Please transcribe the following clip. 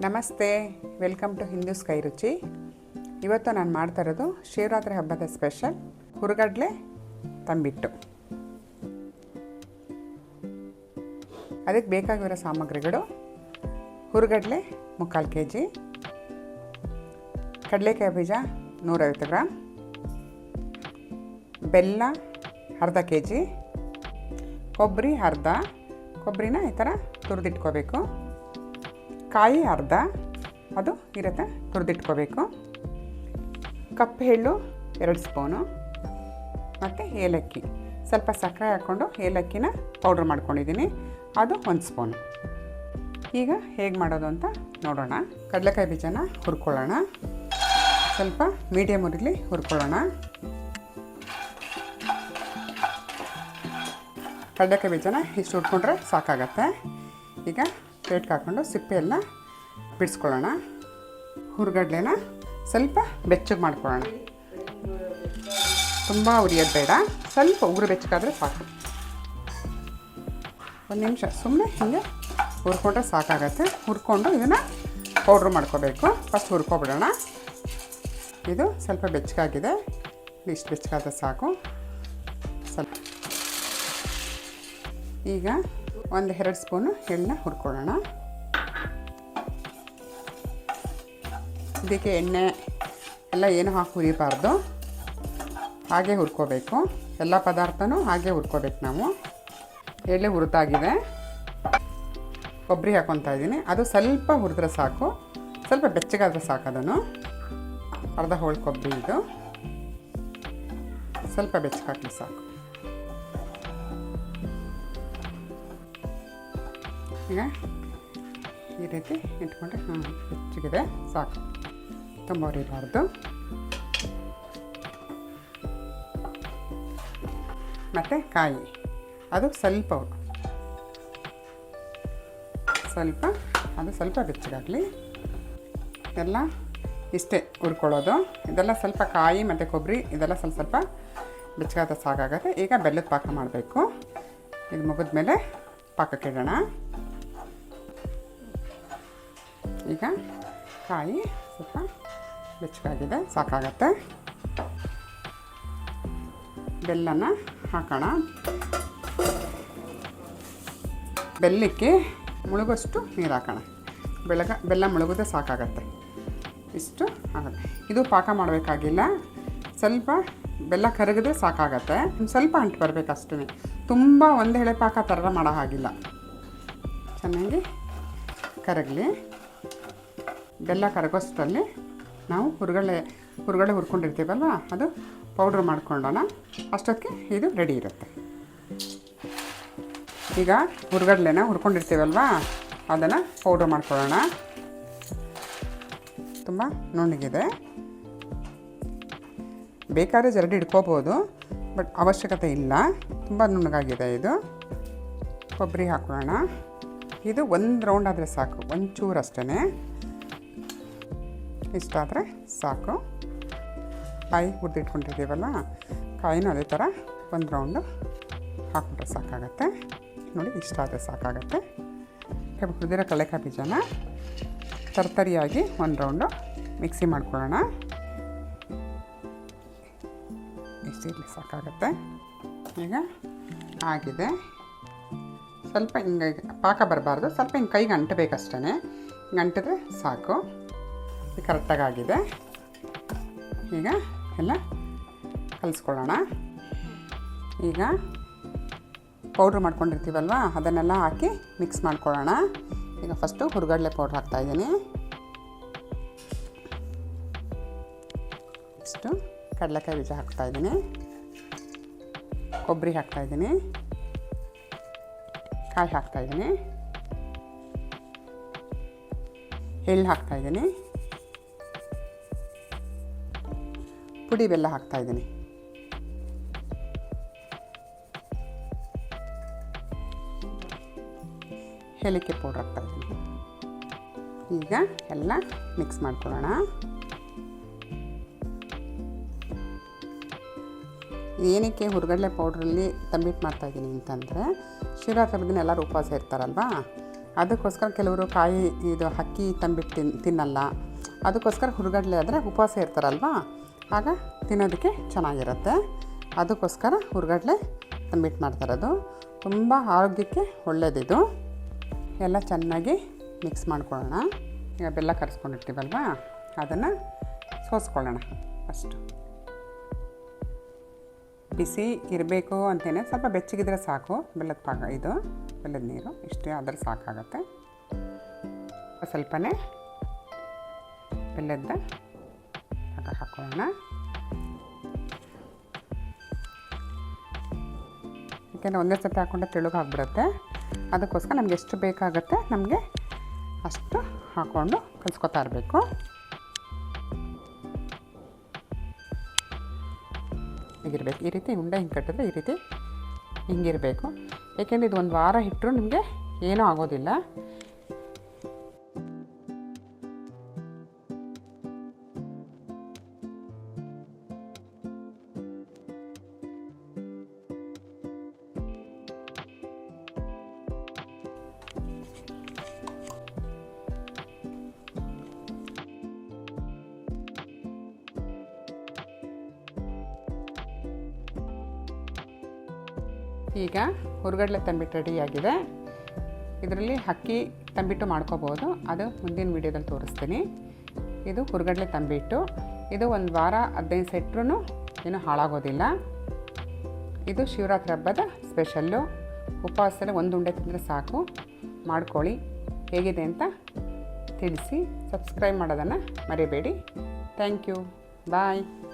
ನಮಸ್ತೆ, welcome to Hindu sky ರುಚಿ. ಇವತ್ತು ನಾನು ಮಾಡ್ತಾ ಇರೋದು ಶಿವರಾತ್ರಿ ಹಬ್ಬದ ಸ್ಪೆಷಲ್, ಹುರುಗಡ್ಲೆ ತಂಬಿಟ್ಟು. ಅದಕ್ಕೆ ಬೇಕಾಗಿರೋ ಸಾಮಗ್ರಿಗಳು, ಹುರುಗಡ್ಲೆ ಮುಕ್ಕಾಲು ಕೆ ಜಿ ಕಡಲೆಕಾಯಿ ಬೀಜ ನೂರೈವತ್ತು ಗ್ರಾಮ್ ಬೆಲ್ಲ ಅರ್ಧ ಕೆ ಜಿ ಕೊಬ್ಬರಿ ಅರ್ಧ, ಕೊಬ್ಬರಿನ ಈ ಥರ ತುರಿದಿಟ್ಕೋಬೇಕು. ಕಾಯಿ ಅರ್ಧ, ಅದು ಇರುತ್ತೆ, ತುರಿದಿಟ್ಕೋಬೇಕು. ಕಪ್ಪು ಎಳ್ಳು, ಎರಡು ಸ್ಪೂನು. ಮತ್ತು ಏಲಕ್ಕಿ. ಸ್ವಲ್ಪ ಸಕ್ಕರೆ ಹಾಕ್ಕೊಂಡು ಏಲಕ್ಕಿನ ಪೌಡ್ರ್ ಮಾಡ್ಕೊಂಡಿದ್ದೀನಿ. ಅದು ಒಂದು ಸ್ಪೂನು. ಈಗ ಹೇಗೆ ಮಾಡೋದು ಅಂತ ನೋಡೋಣ. ಕಡಲೆಕಾಯಿ ಬೀಜನ ಹುರ್ಕೊಳ್ಳೋಣ. ಸ್ವಲ್ಪ ಮೀಡಿಯಮ್ ಉರಿಲಿ ಹುರ್ಕೊಳ್ಳೋಣ. ಕಡಲೆಕಾಯಿ ಬೀಜನ ಇಷ್ಟು ಹುರ್ಕೊಂಡ್ರೆ ಸಾಕಾಗತ್ತೆ. ಈಗ ಪ್ಲೇಟ್ಗೆ ಹಾಕ್ಕೊಂಡು ಸಿಪ್ಪೆ ಎಲ್ಲ ಬಿಡಿಸ್ಕೊಳ್ಳೋಣ. ಹುರ್ಗಡ್ಲೆನ ಸ್ವಲ್ಪ ಬೆಚ್ಚಗೆ ಮಾಡ್ಕೊಳ್ಳೋಣ. ತುಂಬ ಉರಿಯೋದು ಬೇಡ. ಸ್ವಲ್ಪ ಉಗುರು ಬೆಚ್ಚಗಾದರೆ ಸಾಕು. ಒಂದು ನಿಮಿಷ ಸುಮ್ಮನೆ ಹೀಗೆ ಹುರ್ಕೊಂಡ್ರೆ ಸಾಕಾಗತ್ತೆ. ಹುರ್ಕೊಂಡು ಇದನ್ನು ಪೌಡ್ರ್ ಮಾಡ್ಕೋಬೇಕು. ಫಸ್ಟ್ ಹುರ್ಕೊಬಿಡೋಣ. ಇದು ಸ್ವಲ್ಪ ಬೆಚ್ಚಗಾಗಿದೆ. ಇಷ್ಟು ಬೆಚ್ಚಗಾದ ಸಾಕು. ಸ್ವಲ್ಪ ಈಗ ಒಂದು ಎರಡು ಸ್ಪೂನು ಎಣ್ಣೆ ಹುರ್ಕೊಳ್ಳೋಣ. ಇದಕ್ಕೆ ಎಣ್ಣೆ ಎಲ್ಲ ಏನು ಹಾಕಿ ಹುರಿಬಾರ್ದು. ಹಾಗೆ ಹುರ್ಕೋಬೇಕು. ಎಲ್ಲ ಪದಾರ್ಥನೂ ಹಾಗೆ ಹುರ್ಕೋಬೇಕು ನಾವು. ಎಳ್ಳೆ ಹುರಿದಾಗಿದೆ. ಕೊಬ್ಬರಿ ಹಾಕೊತಾ ಇದ್ದೀನಿ. ಅದು ಸ್ವಲ್ಪ ಹುರಿದ್ರೆ ಸಾಕು. ಸ್ವಲ್ಪ ಬೆಚ್ಚಗಾದರೆ ಸಾಕು ಅದನ್ನು. ಅರ್ಧ ಹೋಳು ಕೊಬ್ಬರಿ ಇದು. ಸ್ವಲ್ಪ ಬೆಚ್ಚಗಾಕಿ ಸಾಕು. ಈಗ ಈ ರೀತಿ ಇಟ್ಕೊಂಡ್ರೆ ಹಾಂ ಹೆಚ್ಚಿಗಿದೆ. ಸಾಕು. ತುಂಬ ಉರಿಬಾರ್ದು ಮತ್ತು ಕಾಯಿ. ಅದು ಸ್ವಲ್ಪ ಸ್ವಲ್ಪ, ಅದು ಸ್ವಲ್ಪ ಬೆಚ್ಚಗಾಗಲಿ ಎಲ್ಲ ಇಷ್ಟೇ ಹುರ್ಕೊಳ್ಳೋದು. ಇದೆಲ್ಲ ಸ್ವಲ್ಪ ಕಾಯಿ ಮತ್ತು ಕೊಬ್ಬರಿ, ಇದೆಲ್ಲ ಸ್ವಲ್ಪ ಸ್ವಲ್ಪ ಬೆಚ್ಚಗಾದ ಸಾಕಾಗತ್ತೆ ಈಗ ಬೆಲ್ಲದ ಪಾಕ ಮಾಡಬೇಕು. ಇದು ಮುಗಿದ್ಮೇಲೆ ಪಾಕಕ್ಕೆ ಇಡೋಣ ಈಗ ಕಾಯಿ ಸ್ವಲ್ಪ ಬೆಚ್ಚಗಾಗಿದೆ, ಸಾಕಾಗತ್ತೆ. ಬೆಲ್ಲನ ಹಾಕೋಣ. ಬೆಲ್ಲಕ್ಕೆ ಮುಳುಗೋಷ್ಟು ನೀರು ಹಾಕೋಣ. ಬೆಳಗ, ಬೆಲ್ಲ ಮುಳುಗೋದೇ ಸಾಕಾಗತ್ತೆ. ಇಷ್ಟು ಆಗುತ್ತೆ. ಇದು ಪಾಕ ಮಾಡಬೇಕಾಗಿಲ್ಲ. ಸ್ವಲ್ಪ ಬೆಲ್ಲ ಕರಗಿದ್ರೆ ಸಾಕಾಗತ್ತೆ. ಸ್ವಲ್ಪ ಅಂಟು ಬರಬೇಕಷ್ಟೇ ತುಂಬ ಒಂದು ಎಳೆ ಪಾಕ ಥರ ಮಾಡೋ ಹಾಗಿಲ್ಲ. ಚೆನ್ನಾಗಿ ಕರಗಲಿ. ಬೆಲ್ಲ ಕರಗೋಷ್ಟರಲ್ಲಿ ನಾವು ಹುರುಗಳೆ ಹುರುಗಳೆ ಹುರ್ಕೊಂಡಿರ್ತೀವಲ್ಲ ಅದು ಪೌಡ್ರ್ ಮಾಡ್ಕೊಂಡೋಣ. ಅಷ್ಟೊತ್ತಿಗೆ ಇದು ರೆಡಿ ಇರುತ್ತೆ. ಈಗ ಹುರುಗಡ್ಲೆನ ಹುರ್ಕೊಂಡಿರ್ತೀವಲ್ವಾ? ಅದನ್ನು ಪೌಡ್ರ್ ಮಾಡ್ಕೊಳ್ಳೋಣ. ತುಂಬ ನುಣ್ಣಗಿದೆ. ಬೇಕಾದ್ರೆ ಜರಡಿ ಇಟ್ಕೋಬೋದು ಬಟ್ ಅವಶ್ಯಕತೆ ಇಲ್ಲ. ತುಂಬ ನುಣ್ಣಗಾಗಿದೆ ಇದು. ಕೊಬ್ಬರಿ ಹಾಕೊಳ್ಳೋಣ. ಇದು ಒಂದು ರೌಂಡ್ ಆದರೆ ಸಾಕು, ಒಂಚೂರು ಅಷ್ಟೇ ಇಷ್ಟಾದರೆ ಸಾಕು. ಕಾಯಿ ಹುರಿದಿಟ್ಕೊಂಡಿರ್ತೀವಲ್ಲ ಕಾಯಿನೂ ಅದೇ ಥರ ಒಂದು ರೌಂಡು ಹಾಕ್ಬಿಟ್ರೆ ಸಾಕಾಗತ್ತೆ. ನೋಡಿ ಇಷ್ಟ ಆದರೆ ಸಾಕಾಗತ್ತೆ ಹುರಿದಿರೋ ಕಡಲೆಕಾಯಿ ಬೀಜನ ತರ್ತರಿಯಾಗಿ ಒಂದು ರೌಂಡು ಮಿಕ್ಸಿ ಮಾಡ್ಕೊಳ್ಳೋಣ. ಇಷ್ಟಿರಲಿ ಸಾಕಾಗತ್ತೆ. ಈಗ ಆಗಿದೆ. ಸ್ವಲ್ಪ ಹಿಂಗೆ ಪಾಕ ಬರಬಾರ್ದು. ಸ್ವಲ್ಪ ಹಿಂಗೆ ಕೈಗೆ ಅಂಟಬೇಕಷ್ಟೇ. ಹಿಂಗೆ ಅಂಟಿದ್ರೆ ಸಾಕು. ಕರೆಕ್ಟಾಗಿ ಆಗಿದೆ ಈಗ ಎಲ್ಲ ಕಲಿಸ್ಕೊಳ್ಳೋಣ. ಈಗ ಪೌಡ್ರ್ ಮಾಡ್ಕೊಂಡಿರ್ತೀವಲ್ವ, ಅದನ್ನೆಲ್ಲ ಹಾಕಿ ಮಿಕ್ಸ್ ಮಾಡ್ಕೊಳ್ಳೋಣ. ಈಗ ಫಸ್ಟು ಹುರುಗಡ್ಲೆ ಪೌಡ್ರ್ ಹಾಕ್ತಾಯಿದ್ದೀನಿ ನೆಕ್ಸ್ಟು ಕಡಲೆಕಾಯಿ ಬೀಜ ಹಾಕ್ತಾಯಿದ್ದೀನಿ ಕೊಬ್ಬರಿ ಹಾಕ್ತಾಯಿದ್ದೀನಿ ಕಾಯಿ ಹಾಕ್ತಾಯಿದ್ದೀನಿ ಎಳ್ಳು ಹಾಕ್ತಾಯಿದ್ದೀನಿ ಪುಡಿ ಬೆಲ್ಲ ಹಾಕ್ತಾಯಿದ್ದೀನಿ ಏಲಕ್ಕಿ ಪೌಡ್ರ್ ಹಾಕ್ತಾಯಿದ್ದೀನಿ ಈಗ ಎಲ್ಲ ಮಿಕ್ಸ್ ಮಾಡ್ಕೊಳ್ಳೋಣ. ಏನಕ್ಕೆ ಹುರ್ಗಡ್ಲೆ ಪೌಡ್ರಲ್ಲಿ ತಂಬಿಟ್ಟು ಮಾಡ್ತಾಯಿದ್ದೀನಿ ಅಂತಂದರೆ ಶಿವರಾತ್ರಿ ದಿನ ಎಲ್ಲರೂ ಉಪವಾಸ ಇರ್ತಾರಲ್ವಾ? ಅದಕ್ಕೋಸ್ಕರ ಕೆಲವರು ಕಾಯಿ ಇದು ಅಕ್ಕಿ ತಂಬಿಟ್ಟು ತಿನ್, ತಿನ್ನಲ್ಲ. ಅದಕ್ಕೋಸ್ಕರ ಹುರುಗಡ್ಲೆ ಆದರೆ ಉಪವಾಸ ಇರ್ತಾರಲ್ವಾ? ಆಗ ತಿನ್ನೋದಕ್ಕೆ ಚೆನ್ನಾಗಿರುತ್ತೆ. ಅದಕ್ಕೋಸ್ಕರ ಹುರುಗಡ್ಲೆ ತಂಬಿಟ್ಟು ಮಾಡ್ತಾರದು ತುಂಬ ಆರೋಗ್ಯಕ್ಕೆ ಒಳ್ಳೆಯದಿದು ಎಲ್ಲ ಚೆನ್ನಾಗಿ ಮಿಕ್ಸ್ ಮಾಡ್ಕೊಳ್ಳೋಣ. ಈಗ ಬೆಲ್ಲ ಕರೆಸ್ಕೊಂಡಿರ್ತೀವಲ್ವಾ? ಅದನ್ನು ಸೋಸ್ಕೊಳ್ಳೋಣ ಫಸ್ಟು ಬಿಸಿ ಇರಬೇಕು ಅಂತೇನೆ, ಸ್ವಲ್ಪ ಬೆಚ್ಚಗಿದ್ರೆ ಸಾಕು. ಬೆಲ್ಲದ ಪಾಕ ಇದು, ಬೆಲ್ಲದ ನೀರು, ಇಷ್ಟೇ ಆದರೆ ಸಾಕಾಗತ್ತೆ. ಸ್ವಲ್ಪನೇ ಬೆಲ್ಲದ ಪಾಕ ಹಾಕೋಣ ಯಾಕೆಂದರೆ ಒಂದೇ ಸತಿ ಹಾಕ್ಕೊಂಡ್ರೆ ತೆಳುಗೆ ಆಗಿಬಿಡುತ್ತೆ. ಅದಕ್ಕೋಸ್ಕರ ನಮಗೆ ಎಷ್ಟು ಬೇಕಾಗುತ್ತೆ ನಮಗೆ ಅಷ್ಟು ಹಾಕ್ಕೊಂಡು ಕಲಿಸ್ಕೊತಾ ಇರಬೇಕು. ಹೀಗಿರಬೇಕು. ಈ ರೀತಿ ಉಂಡೆ ಹಿಂಗೆ ಕಟ್ಟಿದ್ರೆ ಈ ರೀತಿ ಹಿಂಗಿರಬೇಕು. ಏಕೆಂದರೆ ಇದು ಒಂದು ವಾರ ಇಟ್ಟರು ನಿಮಗೆ ಏನೂ ಆಗೋದಿಲ್ಲ. ಈಗ ಹುರ್ಗಡ್ಲೆ ತಂಬಿಟ್ಟು ರೆಡಿಯಾಗಿದೆ ಇದರಲ್ಲಿ ಅಕ್ಕಿ ತಂಬಿಟ್ಟು ಮಾಡ್ಕೋಬೋದು. ಅದು ಮುಂದಿನ ವೀಡಿಯೋದಲ್ಲಿ ತೋರಿಸ್ತೀನಿ. ಇದು ಹುರ್ಗಡ್ಲೆ ತಂಬಿಟ್ಟು. ಇದು ಒಂದು ವಾರ, ಹದಿನೈದು ಸೆಟ್ರೂ ಏನು ಹಾಳಾಗೋದಿಲ್ಲ. ಇದು ಶಿವರಾತ್ರಿ ಹಬ್ಬದ ಸ್ಪೆಷಲ್ಲು. ಉಪವಾಸದಲ್ಲಿ ಒಂದು ಉಂಡೆ ತಿಂದರೆ ಸಾಕು. ಮಾಡ್ಕೊಳ್ಳಿ. ಹೇಗಿದೆ ಅಂತ ತಿಳಿಸಿ. ಸಬ್ಸ್ಕ್ರೈಬ್ ಮಾಡೋದನ್ನು ಮರಿಬೇಡಿ. Thank you. ಬಾಯ್.